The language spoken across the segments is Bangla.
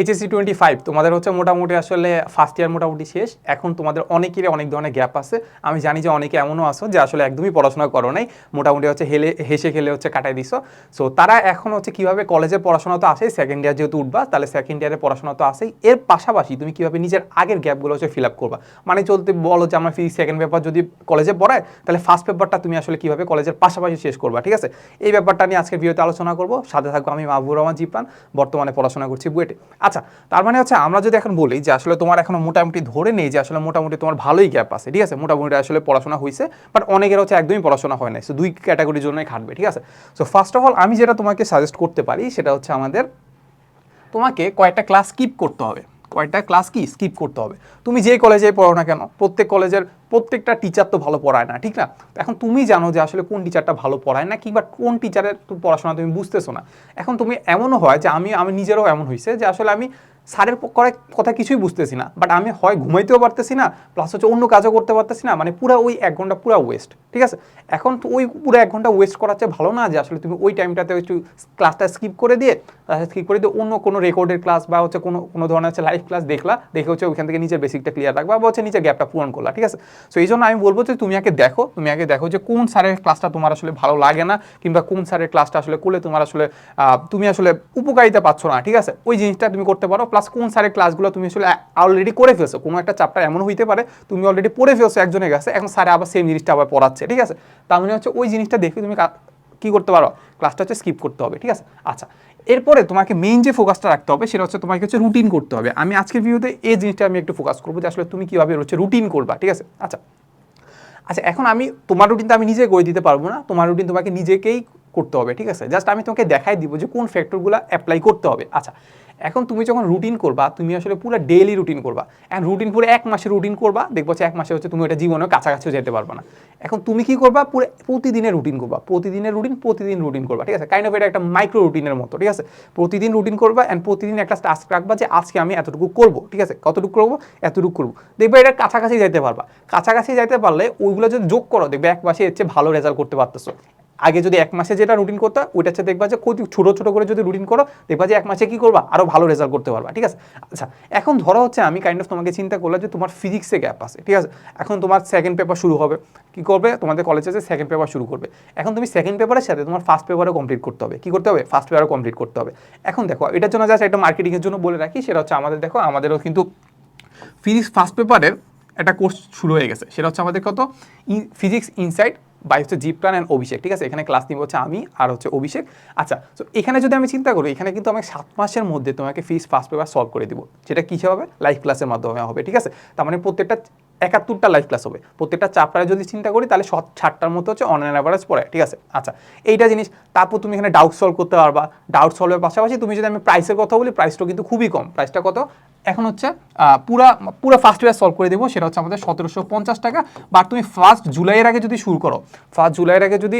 এইচএসসি টোয়েন্টি ফাইভ তোমাদের হচ্ছে মোটামুটি আসলে ফার্স্ট ইয়ার মোটামুটি শেষ। এখন তোমাদের অনেকেরই অনেক ধরনের গ্যাপ আছে। আমি জানি যে অনেকে এমনও আছো যে আসলে একদমই পড়াশোনা করো নাই, মোটামুটি হচ্ছে হেলে, হেসে খেলে হচ্ছে কাটাই দিছো। সো তারা এখন হচ্ছে কীভাবে কলেজে পড়াশোনা তো আসেই সেকেন্ড ইয়ার যেহেতু উঠবা, তাহলে সেকেন্ড ইয়ারে পড়াশোনা তো আসেই এর পাশাপাশি তুমি কীভাবে নিজের আগের গ্যাপগুলো হচ্ছে ফিল আপ করবা? মানে চলতে বলো যে আমার ফিজিক্স সেকেন্ড পেপার যদি কলেজে পড়ায়, তাহলে ফার্স্ট পেপারটা তুমি আসলে কীভাবে কলেজের পাশাপাশি শেষ করবা, ঠিক আছে? এই ব্যাপারটা নিয়ে আজকে ভিডিওতে আলোচনা করব। সাথে থাকব আমি মাহবুর রহমান জিপান বর্তমানে পড়াশোনা করছি বুয়েটে। আচ্ছা তার মানে হচ্ছে আমরা যদি এখন বলি যে আসলে তোমার এখন মোটামুটি ধরে নেই যে আসলে মোটামুটি তোমার ভালোই গ্যাপ আছে, ঠিক আছে? মোটামুটি আসলে পড়াশোনা হয়েছে বাট অনেকের হচ্ছে একদমই পড়াশোনা হয় নাই। সো দুই ক্যাটাগরির জন্যই খাটবে, ঠিক আছে? সো ফার্স্ট অফ অল আমি যেটা তোমাকে সাজেস্ট করতে পারি সেটা হচ্ছে আমাদের তোমাকে কয়েকটা ক্লাস স্কিপ করতে হবে। কয়েকটা ক্লাস কি? স্কিপ করতে হবে। তুমি যেই কলেজে পড়ো না কেন, প্রত্যেক কলেজের প্রত্যেকটা টিচার তো ভালো পড়ায় না, ঠিক না? এখন তুমি জানো যে আসলে কোন টিচারটা ভালো পড়ায় না কিংবা কোন টিচারের পড়াশোনা তুমি বুঝতেছো না। এখন তুমি এমনও হয় যে আমি আমি নিজেরও এমন হয়েছে যে আসলে আমি স্যারের করে কথা কিছুই বুঝতেছি না বাট আমি হয় ঘুমাইতেও পারতেছি না প্লাস হচ্ছে অন্য কাজও করতে পারতেছি না মানে পুরো ওই এক ঘণ্টা পুরো ওয়েস্ট ঠিক আছে? এখন তো ওই পুরো এক ঘণ্টা ওয়েস্ট করার চেয়ে ভালো না যে আসলে তুমি ওই টাইমটাতে একটু ক্লাসটা স্কিপ করে দিয়ে স্কিপ করে দিয়ে অন্য কোনো রেকর্ডের ক্লাস বা হচ্ছে কোনো কোনো ধরনের হচ্ছে লাইভ ক্লাস দেখলা, দেখে হচ্ছে ওইখান থেকে নিজের বেসিকটা ক্লিয়ার রাখবা বা হচ্ছে নিজের গ্যাপটা পূরণ করলা, ঠিক আছে? সো এই জন্য আমি বলব যে তুমি আগে দেখো, তুমি আগে দেখো যে কোন স্যারের ক্লাসটা তোমার আসলে ভালো লাগে না, কিংবা কোন স্যারের ক্লাসটা আসলে করলে তোমার আসলে তুমি আসলে উপকারিতা পাচ্ছ না, ঠিক আছে? ওই জিনিসটা তুমি করতে পারো প্লাস কোন স্যারের ক্লাসগুলো তুমি আসলে অলরেডি করে ফেলছো? কোনো একটা চ্যাপ্টার এমন হইতে পারে, তুমি অলরেডি পড়ে ফেলছো, একজনের কাছে, এখন স্যারে আবার সেম জিনিসটা আবার পড়াচ্ছে, ঠিক আছে? তার মানে হচ্ছে ওই জিনিসটা দেখে তুমি কা- করতে পারো? ক্লাসটা হচ্ছে স্কিপ করতে হবে, ঠিক আছে? আচ্ছা এরপরে তোমাকে মেইন যে ফোকাসটা রাখতে হবে, সেটা হচ্ছে তোমাকে হচ্ছে রুটিন করতে হবে। আমি আজকের ভিডিওতে এই জিনিসটা আমি একটু ফোকাস করব যে আসলে তুমি কীভাবে হচ্ছে রুটিন করবা, ঠিক আছে? আচ্ছা আচ্ছা এখন আমি, তোমার রুটিন তো আমি নিজে করে দিতে পারব না, তোমার রুটিন তোমাকে নিজেকেই করতে হবে, ঠিক আছে? জাস্ট আমি তোমাকে দেখাই দিব যে কোন ফ্যাক্টরগুলো অ্যাপ্লাই করতে হবে। আচ্ছা এখন তুমি যখন রুটিন করবা, তুমি আসলে পুরো ডেইলি রুটিন করবা। এখন রুটিন পুরো এক মাসের রুটিন করবা, দেখব এক মাসে হচ্ছে তুমি ওটা জীবনে কাছাকাছিও যেতে পারবে না। এখন তুমি কি করবা? পুরো প্রতিদিনের রুটিন করবা। প্রতিদিনের রুটিন প্রতিদিন রুটিন করবা, ঠিক আছে? কাইন্ড অফ এটা একটা মাইক্রো রুটিনের মতো, ঠিক আছে? প্রতিদিন রুটিন করবা অ্যান্ড প্রতিদিন একটা টাস্ক রাখবা যে আজকে আমি এতটুকু করব, ঠিক আছে? কতটুকু করব? এতটুকু করব। দেখবে এটা কাছাকাছি যাইতে পারবা। কাছাকাছি যাইতে পারলে ওইগুলো যদি যোগ করো, দেখবে এক মাসে এর ভালো রেজাল্ট করতে পারতেছো। আগে যদি এক মাসে যেটা রুটিন করতে ওইটা হচ্ছে দেখবা যে কত ছোটো ছোটো করে যদি রুটিন করো, দেখবা যে এক মাসে কি করবা? আরও ভালো রেজাল্ট করতে পারবা, ঠিক আছে? আচ্ছা এখন ধরো হচ্ছে আমি কাইন্ড অফ তোমাকে চিন্তা করলাম যে তোমার ফিজিক্সে গ্যাপ আছে, ঠিক আছে? এখন তোমার সেকেন্ড পেপার শুরু হবে। কি করবে? তোমাদের কলেজে যে সেকেন্ড পেপার শুরু করবে। এখন তুমি সেকেন্ড পেপারের সাথে তোমার ফার্স্ট পেপারও কমপ্লিট করতে হবে। কি করতে হবে? ফার্স্ট পেপারও কমপ্লিট করতে হবে। এখন দেখো, এটার জন্য জাস্ট একটা মার্কেটিংয়ের জন্য বলে রাখি, সেটা হচ্ছে আমাদের দেখো, আমাদেরও কিন্তু ফিজিক্স ফার্স্ট পেপারের একটা কোর্স শুরু হয়ে গেছে। সেটা হচ্ছে আমাদের কত? ফিজিক্স ইনসাইড বাই হচ্ছে জিপ্রান অ্যান্ড অভিষেক ঠিক আছে? এখানে ক্লাস নিব হচ্ছে আমি আর হচ্ছে অভিষেক আচ্ছা তো এখানে যদি আমি চিন্তা করি, এখানে কিন্তু আমি সাত মাসের মধ্যে তোমাকে ফিজ ফার্স্ট পেপার সলভ করে দিব সেটা কী হবে? লাইভ ক্লাসের মাধ্যমে হবে, ঠিক আছে? তার মানে প্রত্যেকটা একাত্তরটা লাইভ ক্লাস হবে। প্রত্যেকটা চ্যাপ্টারে যদি চিন্তা করি, তাহলে সব ষাটটার মতো হচ্ছে অনলাইন অ্যাভারেজ পড়ে, ঠিক আছে? আচ্ছা এইটা জিনিস, তারপর তুমি এখানে ডাউট সলভ করতে পারবা। ডাউট সলভের পাশাপাশি তুমি যদি আমি প্রাইসের কথা বলি প্রাইসটা কিন্তু খুবই কম। প্রাইসটা কত? এখন হচ্ছে পুরা, পুরো ফার্স্ট ইয়ার সলভ করে দেবো, সেটা হচ্ছে আমাদের সতেরোশো পঞ্চাশ টাকা। বা তুমি ফার্স্ট জুলাইয়ের আগে যদি শুরু করো ফার্স্ট জুলাইয়ের আগে যদি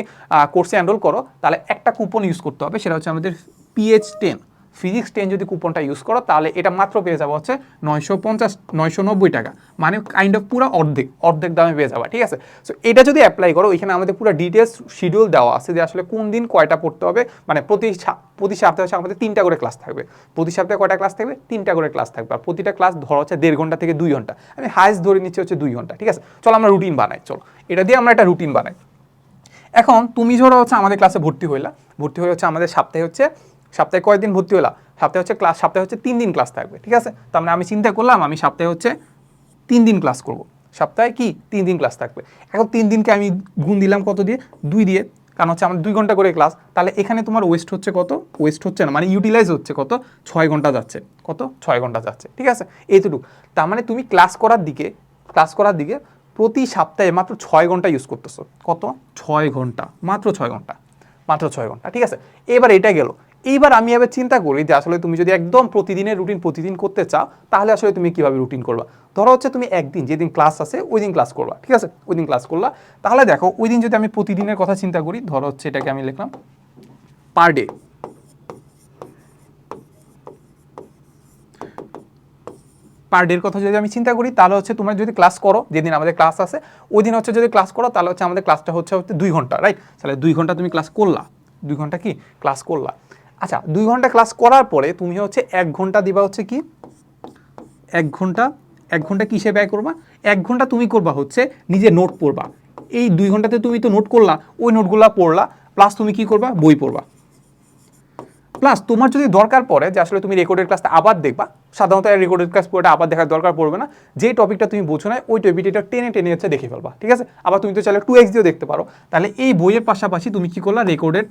কোর্সে এনরোল করো, তাহলে একটা কুপন ইউজ করতে হবে, সেটা হচ্ছে আমাদের পিএইচ টেন ফিজিক্স টেন যদি কুপনটা ইউজ করো, তাহলে এটা মাত্র পেয়ে যাব হচ্ছে নয়শো পঞ্চাশ, নয়শো নব্বই টাকা। মানে কাইন্ড অফ পুরো অর্ধেক অর্ধেক দামে পেয়ে যাবা, ঠিক আছে? সো এটা যদি অ্যাপ্লাই করো ওইখানে আমাদের পুরো ডিটেলস শিডিউল দেওয়া আছে যে আসলে কোন দিন কয়টা পড়তে হবে। মানে প্রতি প্রতি সপ্তাহে হচ্ছে আমাদের তিনটা করে ক্লাস থাকবে। প্রতি সপ্তাহে কয়টা ক্লাস থাকবে? তিনটা করে ক্লাস থাকবে। আর প্রতিটা ক্লাস ধরো হচ্ছে দেড় ঘণ্টা থেকে দুই ঘণ্টা। আমি হাইস্ট ধরে নিচ্ছি হচ্ছে দুই ঘণ্টা, ঠিক আছে? চলো আমরা রুটিন বানাই, চলো। এটা দিয়ে আমরা একটা রুটিন বানাই। এখন তুমি ধরো হচ্ছে আমাদের ক্লাসে ভর্তি হইলা। ভর্তি হয়ে হচ্ছে আমাদের সপ্তাহে হচ্ছে সপ্তাহে কয়েকদিন ভর্তি হলা সপ্তাহে হচ্ছে ক্লাস, সপ্তাহে হচ্ছে তিন দিন ক্লাস থাকবে, ঠিক আছে? তার মানে আমি চিন্তা করলাম, আমি সপ্তাহে হচ্ছে তিন দিন ক্লাস করব। সপ্তাহে কি? তিন দিন ক্লাস থাকবে। এখন তিন দিনকে আমি গুণ দিলাম কত দিয়ে? দুই দিয়ে। কারণ হচ্ছে আমার দুই ঘণ্টা করে ক্লাস, তাহলে এখানে তোমার ওয়েস্ট হচ্ছে কত? ওয়েস্ট হচ্ছে না মানে ইউটিলাইজ হচ্ছে কত? ছয় ঘণ্টা যাচ্ছে। কত? ছয় ঘণ্টা যাচ্ছে, ঠিক আছে? এইটুকু। তার মানে তুমি ক্লাস করার দিকে, ক্লাস করার দিকে প্রতি সপ্তাহে মাত্র ছয় ঘণ্টা ইউজ করতেছো। কত? ছয় ঘণ্টা। মাত্র ছয় ঘণ্টা। মাত্র ছয় ঘণ্টা, ঠিক আছে? এবার এটা গেল। এইবার আমি এবার চিন্তা করি যে আসলে তুমি যদি একদম প্রতিদিনের রুটিন প্রতিদিন করতে চাও, তাহলে আসলে তুমি কীভাবে রুটিন করবা? ধরো হচ্ছে তুমি একদিন যেদিন ক্লাস আছে ওই দিন ক্লাস করবা, ঠিক আছে? ওই দিন ক্লাস করলা। তাহলে দেখো ওই দিন যদি আমি প্রতিদিনের কথা চিন্তা করি, ধরো হচ্ছে এটাকে আমি লিখলাম পার ডে পার ডের কথা যদি আমি চিন্তা করি, তাহলে হচ্ছে তোমরা যদি ক্লাস করো, যেদিন আমাদের ক্লাস আছে ওই দিন হচ্ছে যদি ক্লাস করো, তাহলে হচ্ছে আমাদের ক্লাসটা হচ্ছে হচ্ছে দুই ঘণ্টা রাইট তাহলে দুই ঘণ্টা তুমি ক্লাস করলা। দুই ঘণ্টা কি? ক্লাস করলা। আচ্ছা দুই ঘণ্টা ক্লাস করার পরে তুমি হচ্ছে এক ঘণ্টা দিবা হচ্ছে কি? এক ঘণ্টা এক ঘণ্টা কিসে ব্যয় করবা? এক ঘণ্টা তুমি করবা হচ্ছে নিজে নোট পড়বা। এই দুই ঘন্টাতে তুমি তো নোট করলা, ওই নোটগুলো পড়লা প্লাস তুমি কি করবা? বই পড়বা। প্লাস তোমার যদি দরকার পড়ে যে আসলে তুমি রেকর্ডেড ক্লাসটা আবার দেখবা, সাধারণত রেকর্ডেড ক্লাস পুরোটা আবার দেখার দরকার পড়বে না, যে টপিকটা তুমি বোঝো না ওই টপিকটা টেনে টেনে হচ্ছে দেখে ফেলবা, ঠিক আছে? আবার তুমি তো চাইলে টু এক্স দিয়েও দেখতে পারো। তাহলে এই বইয়ের পাশাপাশি তুমি কি করলা? রেকর্ডেড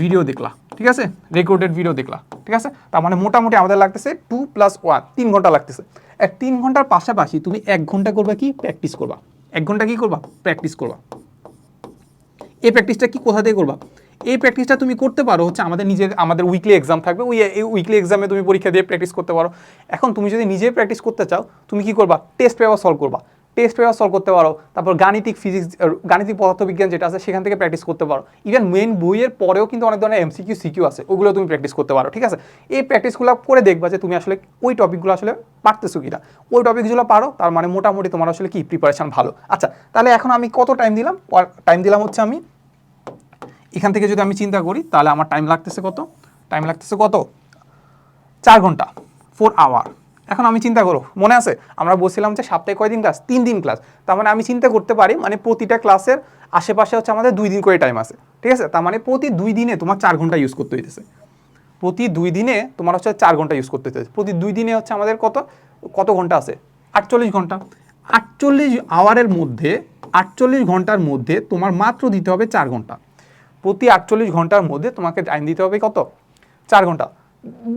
ভিডিও দেখলা, ঠিক আছে? রেকর্ডেড ভিডিও দেখলা, ঠিক আছে? তার মানে মোটামুটি আমাদের লাগতেছে টু প্লাস ওয়ান তিন ঘণ্টা লাগতেছে। এক তিন ঘণ্টার পাশাপাশি তুমি এক ঘণ্টা করবা কি? প্র্যাকটিস করবা। এক ঘণ্টা কি করবা? প্র্যাকটিস করবা। এই প্র্যাকটিসটা কি কোথা থেকে করবা? এই প্র্যাকটিসটা তুমি করতে পারো হচ্ছে আমাদের নিজের, আমাদের উইকলি এক্সাম থাকবে। ওই, এই উইকলি এক্সামে তুমি পরীক্ষা দিয়ে প্র্যাকটিস করতে পারো। এখন তুমি যদি নিজে প্র্যাকটিস করতে চাও, তুমি কি করবা? টেস্ট পেপার সলভ করবা। টেস্ট পেপার সলভ করতে পারো, তারপর গাণিতিক ফিজিক্স গাণিতিক পদার্থবিজ্ঞান যেটা আছে, সেখান থেকে প্র্যাকটিস করতে পারো। ইভেন মেন বইয়ের পরেও কিন্তু অনেক ধরনের এমসিকিউ সিকিউ আছে, ওগুলো তুমি প্র্যাকটিস করতে পারো, ঠিক আছে? এই প্র্যাকটিসগুলো করে দেখবা যে তুমি আসলে ওই টপিকগুলো আসলে পারতেছো কিনা। ওই টপিকগুলো পারো, তার মানে মোটামুটি তোমার আসলে কি প্রিপারেশান ভালো। আচ্ছা তাহলে এখন আমি কত টাইম দিলাম? টাইম দিলাম হচ্ছে আমি, এখান থেকে যদি আমি চিন্তা করি, তাহলে আমার টাইম লাগতেছে কত? টাইম লাগতেছে কত? চার ঘণ্টা ফোর আওয়ার এখন আমি চিন্তা করো, মনে আছে? আমরা বলছিলাম যে সপ্তাহে কয়দিন ক্লাস তিন দিন ক্লাস তার মানে আমি চিন্তা করতে পারি মানে প্রতিটা ক্লাসের আশেপাশে হচ্ছে আমাদের দুই দিন করে টাইম আছে। ঠিক আছে? তার মানে প্রতি দুই দিনে তোমার চার ঘণ্টা ইউজ করতে হইতেছে। প্রতি দুই দিনে তোমার হচ্ছে চার ঘণ্টা ইউজ করতে হইতেছে। প্রতি দুই দিনে হচ্ছে আমাদের কত? কত ঘণ্টা আছে? আটচল্লিশ ঘণ্টা। আটচল্লিশ আওয়ারের মধ্যে, আটচল্লিশ ঘণ্টার মধ্যে তোমার মাত্র দিতে হবে চার ঘণ্টা। প্রতি আটচল্লিশ ঘণ্টার মধ্যে তোমাকে টাইম দিতে হবে কত? চার ঘণ্টা।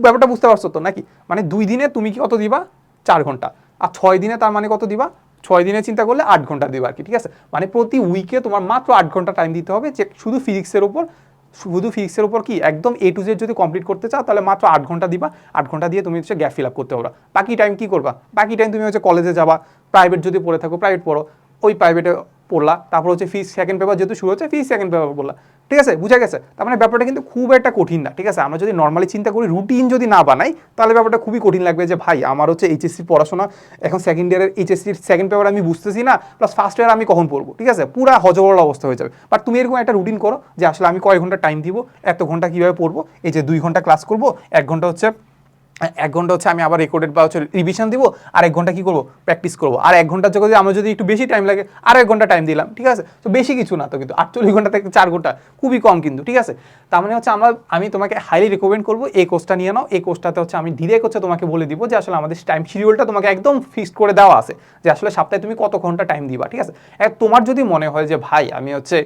ব্যাপারটা বুঝতে পারছ তো নাকি? মানে দুই দিনে তুমি কি কত দিবা? চার ঘণ্টা। আর ছয় দিনে তার মানে কত দিবা? ছয় দিনে চিন্তা করলে আট ঘণ্টা দিবা আর কি, ঠিক আছে? মানে প্রতি উইকে তোমার মাত্র আট ঘণ্টা টাইম দিতে হবে যে শুধু ফিজিক্সের উপর, শুধু ফিজিক্সের উপর কি? একদম এ টু জেড যদি কমপ্লিট করতে চাও, তাহলে মাত্র আট ঘণ্টা দিবা। আট ঘণ্টা দিয়ে তুমি হচ্ছে গ্যাপ ফিল আপ করতে পারবা। বাকি টাইম কি করবা? বাকি টাইম তুমি হচ্ছে কলেজে যাবা প্রাইভেট যদি পড়ে থাকো প্রাইভেট পড়ো। ওই প্রাইভেটে পড়লা, তারপর হচ্ছে ফিজ সেকেন্ড পেপার যেহেতু শুরু হচ্ছে ফিজ সেকেন্ড পেপার পড়লা। ঠিক আছে? বুঝা গেছে? তার মানে ব্যাপারটা কিন্তু খুব একটা কঠিন না, ঠিক আছে? আমরা যদি নর্মালি চিন্তা করি রুটিন যদি না বানাই, তাহলে ব্যাপারটা খুবই কঠিন লাগবে যে, ভাই, আমার হচ্ছে এইচএসসি পড়াশোনা, এখন সেকেন্ড ইয়ারের এইচএসসির সেকেন্ড পেপার আমি বুঝতেছি না প্লাস ফার্স্ট ইয়ার আমি কখন পড়ব? ঠিক আছে? পুরা হজবরল অবস্থা হয়ে যাবে। বাট তুমি এরকম একটা রুটিন করো যে, আসলে আমি কয় ঘণ্টা টাইম দিব, এত ঘণ্টা কীভাবে পড়ব? এই যে দুই ঘণ্টা ক্লাস করব, এক ঘণ্টা হচ্ছে এক ঘণ্টা হচ্ছে আমি আবার রেকর্ডেড বা হচ্ছে রিভিশন দিব আর এক ঘণ্টা কি করব? প্র্যাকটিস করব। আর এক ঘণ্টা যদি আমার যদি একটু বেশি টাইম লাগে আর এক ঘণ্টা টাইম দিলাম, ঠিক আছে? তো বেশি কিছু না তো কিন্তু। আটচল্লিশ ঘণ্টা থেকে চার ঘণ্টা, খুবই কম কিন্তু, ঠিক আছে? তার মানে হচ্ছে আমরা, আমি তোমাকে হাইলি রেকমেন্ড করব, এই কোর্সটা নিয়ে নাও। এই কোর্সটাতে হচ্ছে আমি ডিরেক্ট হচ্ছে তোমাকে বলে দিব যে আসলে আমাদের টাইম শিডিউলটা তোমাকে একদম ফিক্সড করে দেওয়া আছে। যে আসলে সপ্তাহে তুমি কত ঘণ্টা টাইম দিবা, ঠিক আছে? তোমার যদি মনে হয় যে, ভাই, আমি হচ্ছে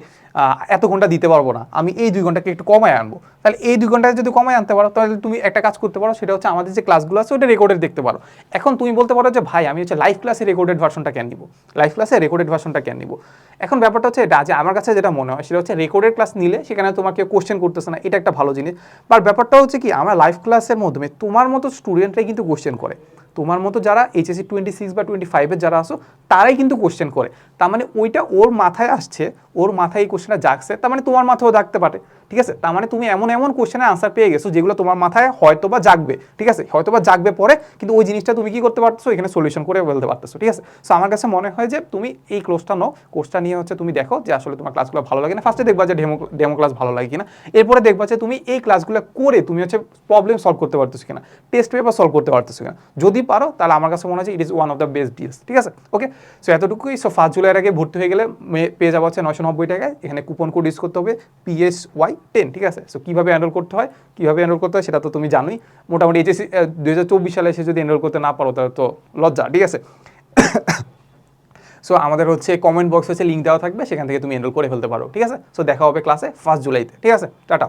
এত ঘণ্টা দিতে পারব না। আমি এই দুই ঘন্টাকে একটু কমায় আনব। তাহলে এই দুই ঘন্টায় যদি কমায় আনতে পারো, তাহলে তুমি একটা কাজ করতে পারো, সেটা হচ্ছে আমাদের যে ক্লাসগুলো আছে ওটা রেকর্ডেড দেখতে পারো। এখন তুমি বলতে পারো যে, ভাই, আমি হচ্ছে লাইভ ক্লাসে রেকর্ডেড ভার্সনটা কেন নিবো? লাইভ ক্লাসে রেকর্ডেড ভার্সনটা কেন নিবো? এখন ব্যাপারটা হচ্ছে এটা, যে আমার কাছে যেটা মনে হয়, সেটা হচ্ছে রেকর্ডেড ক্লাস নিলে সেখানে তোমাকে কোশ্চেন করতেছে না, এটা একটা ভালো জিনিস। বাট ব্যাপারটা হচ্ছে কি, আমরা লাইভ ক্লাসের মাধ্যমে তোমার মতো স্টুডেন্টরাই কিন্তু কোশ্চেন করে। তোমার মতো যারা এইচএসসি টোয়েন্টি সিক্স বা টোয়েন্টি ফাইভের যারা আসো, তারাই কিন্তু কোশ্চেন করে। তার মানে ওইটা ওর মাথায় আসছে, ওর মাথায় এই কোশ্চেনটা জাগছে, তার মানে তোমার মাথায়ও জাগতে পারে, ঠিক আছে? তার মানে তুমি এমন এমন কোশ্চেনের আনসার পেয়ে গেছো যেগুলো তোমার মাথায় হয়তো বা জাগবে, ঠিক আছে? হয়তো বা জাগবে পরে, কিন্তু ওই জিনিসটা তুমি কি করতে পারতেছো? এখানে সলিউশন করে বলতে পারতেছো, ঠিক আছে? সো আমার কাছে মনে হয় যে তুমি এই কোর্সটা নাও। কোর্সটা নিয়ে হচ্ছে তুমি দেখো যে আসলে তোমার ক্লাসগুলো ভালো লাগে না। ফার্স্টে দেখবা যে ডেমো ডেমো ক্লাস ভালো লাগে কিনা। এরপরে দেখবা যে তুমি এই ক্লাসগুলো করে তুমি হচ্ছে প্রবলেম সলভ করতে পারতেছো কিনা। টেস্ট পেপার সলভ করতে পারতেছো কিনা। যদি পারো, তাহলে আমার কাছে মনে হয় it is one of the best deals ঠিক আছে? ওকে সো এতটুকুই সো ফার্স্ট জুলাইয়ের আগে ভর্তি হয়ে গেলে পেয়ে যাব হচ্ছে নয়শো নব্বই টাকায়। এখানে কুপন কোড ইউজ করতে হবে পিএস ওয়াই টেন ঠিক আছে? সো কীভাবে এনরোল করতে হয়, কীভাবে এনরোল করতে হয় সেটা তো তুমি জানোই। মোটামুটি এইচএসসি দুই হাজার চব্বিশ সালে এসে যদি এনরোল করতে না পারো, তাহলে তো লজ্জা, ঠিক আছে? সো আমাদের হচ্ছে কমেন্ট বক্স হচ্ছে লিঙ্ক দেওয়া থাকবে, সেখান থেকে তুমি এনরোল করে ফেলতে পারো, ঠিক আছে? সো দেখা হবে ক্লাসে ফার্স্ট জুলাইতে ঠিক আছে? টাটা